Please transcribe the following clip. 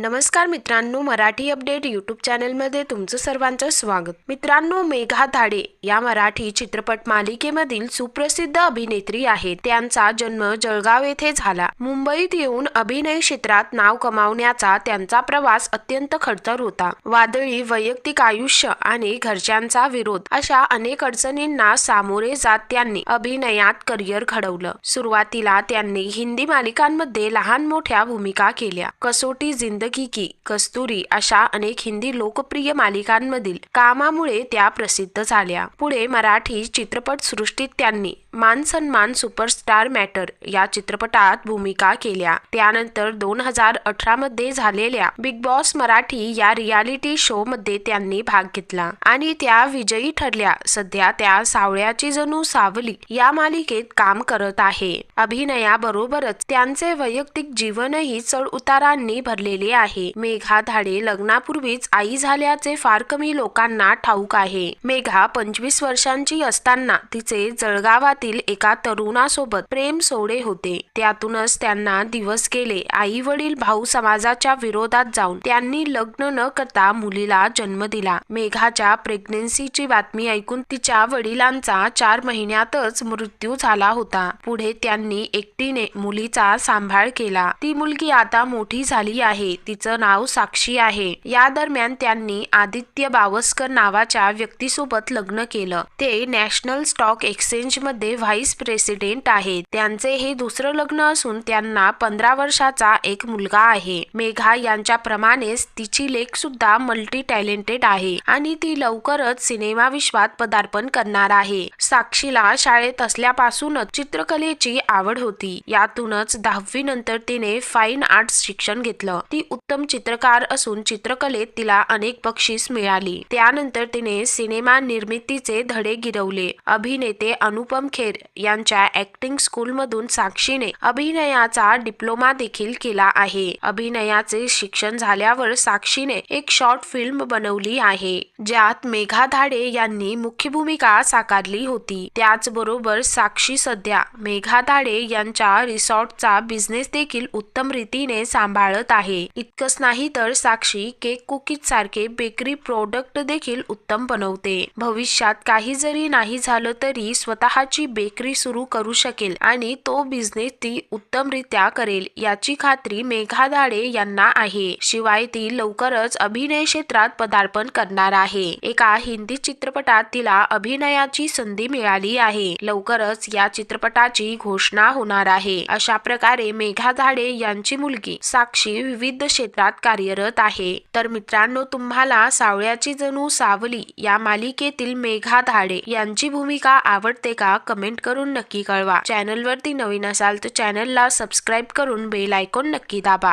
नमस्कार मित्रांनो Marathi update YouTube चॅनलमध्ये तुमचं सर्वांचं स्वागत. मित्रांनो मेघा धाडे या मराठी चित्रपट मालिकेमधील सुप्रसिद्ध अभिनेत्री आहेत त्यांचा जन्म जळगाव येथे झाला. मुंबईत येऊन अभिनय क्षेत्रात नाव कमावण्याचा त्यांचा प्रवास अत्यंत खडतर होता. वादळी वैयक्तिक आयुष्य आणि घरच्यांचा विरोध अशा अनेक अडचणींना सामोरे जात त्यांनी अभिनयात करिअर घडवलं. सुरुवातीला त्यांनी हिंदी मालिकांमध्ये लहान मोठ्या भूमिका केल्या. कसोटी जिंदगी की कस्तुरी अशा अनेक हिंदी लोकप्रिय मालिकांमधील कामामुळे त्या प्रसिद्ध झाल्या. पुढे मराठी चित्रपट सृष्टीत त्यांनी मान सन्मान सुपरस्टार मॅटर या चित्रपटात भूमिका केल्या. त्यानंतर दोन हजार अठरा मध्ये झालेल्या बिग बॉस मराठी या रियालिटी शो मध्ये त्यांनी भाग घेतला आणि त्या विजयी ठरल्या. सध्या त्या सावळ्याची जणू सावली या मालिकेत काम करत आहे. अभिनयाबरोबरच त्यांचे वैयक्तिक जीवनही चढ उतारांनी भरलेले आहे. मेघा धाडे लग्नापूर्वीच आई झाल्याचे फार कमी लोकांना ठाऊक आहे. मेघा पंचवीस वर्षांची असताना तिचे जळगावातील एका तरुणासोबत प्रेम सोडे होते. त्यातूनच त्यांना दिवस गेले. आई वडील भाऊ समाजाच्या विरोधात जाऊन त्यांनी लग्न न करता मुलीला जन्म दिला. मेघाच्या प्रेग्नेन्सीची बातमी ऐकून तिच्या वडिलांचा चार महिन्यातच मृत्यू झाला होता. पुढे त्यांनी एकटीने मुलीचा सांभाळ केला. ती मुलगी आता मोठी झाली आहे. तिचं नाव साक्षी आहे. या दरम्यान त्यांनी आदित्य बावस्कर नावाच्या व्यक्तीसोबत लग्न केलं. ते नॅशनल स्टॉक एक्सचेंजमध्ये व्हाईस प्रेसिडेंट आहेत. त्यांचे हे दुसरं लग्न असून त्यांना पंधरा वर्षाचा एक मुलगा आहे. मेघा यांच्या प्रमाणेच तिची लेख सुद्धा मल्टी टॅलेंटेड आहे आणि ती लवकरच सिनेमा विश्वात पदार्पण करणार आहे. साक्षीला शाळेत असल्यापासूनच चित्रकलेची आवड होती. यातूनच दहावी नंतर तिने फाईन आर्ट्स शिक्षण घेतलं. ती उत्तम चित्रकार असून चित्रकलेत तिला अनेक बक्षीस मिळाली. त्यानंतर तिने सिनेमा निर्मितीचे धडे गिरवले. अभिनेते अनुपम खेर यांच्या ऍक्टिंग स्कूलमधून साक्षीने अभिनयाचा डिप्लोमा देखील केला आहे. अभिनयाचे शिक्षण झाल्यावर साक्षीने एक शॉर्ट फिल्म बनवली आहे ज्यात मेघा धाडे यांनी मुख्य भूमिका साकारली होती. त्याचबरोबर साक्षी सध्या मेघा धाडे यांच्या रिसॉर्टचा बिझनेस देखील उत्तम रीतीने सांभाळत आहे. इतकंच नाही तर साक्षी केक कुकीज सारखे बेकरी प्रोडक्ट देखील उत्तम बनवते. भविष्यात काही जरी नाही झालं तरी स्वतःची बेकरी सुरू करू शकेल आणि तो बिझनेस ती उत्तमरित्या करेल याची खात्री मेघा धाडे यांना आहे. शिवाय ती लवकरच अभिनय क्षेत्रात पदार्पण करणार आहे. एका हिंदी चित्रपटात तिला अभिनयाची संधी मिळाली आहे. लवकरच या चित्रपटाची घोषणा होणार आहे. अशा प्रकारे मेघा धाडे यांची मुलगी साक्षी विविध क्षेत्रात कार्यरत आहे. तर मित्रांनो तुम्हाला सावळ्याची जणू सावली या मालिकेतील मेघा धाडे यांची भूमिका आवडते का? कमेंट करून नक्की कळवा. चॅनलवरती नवीन असाल तर चॅनलला सबस्क्राईब करून बेल आयकॉन नक्की दाबा.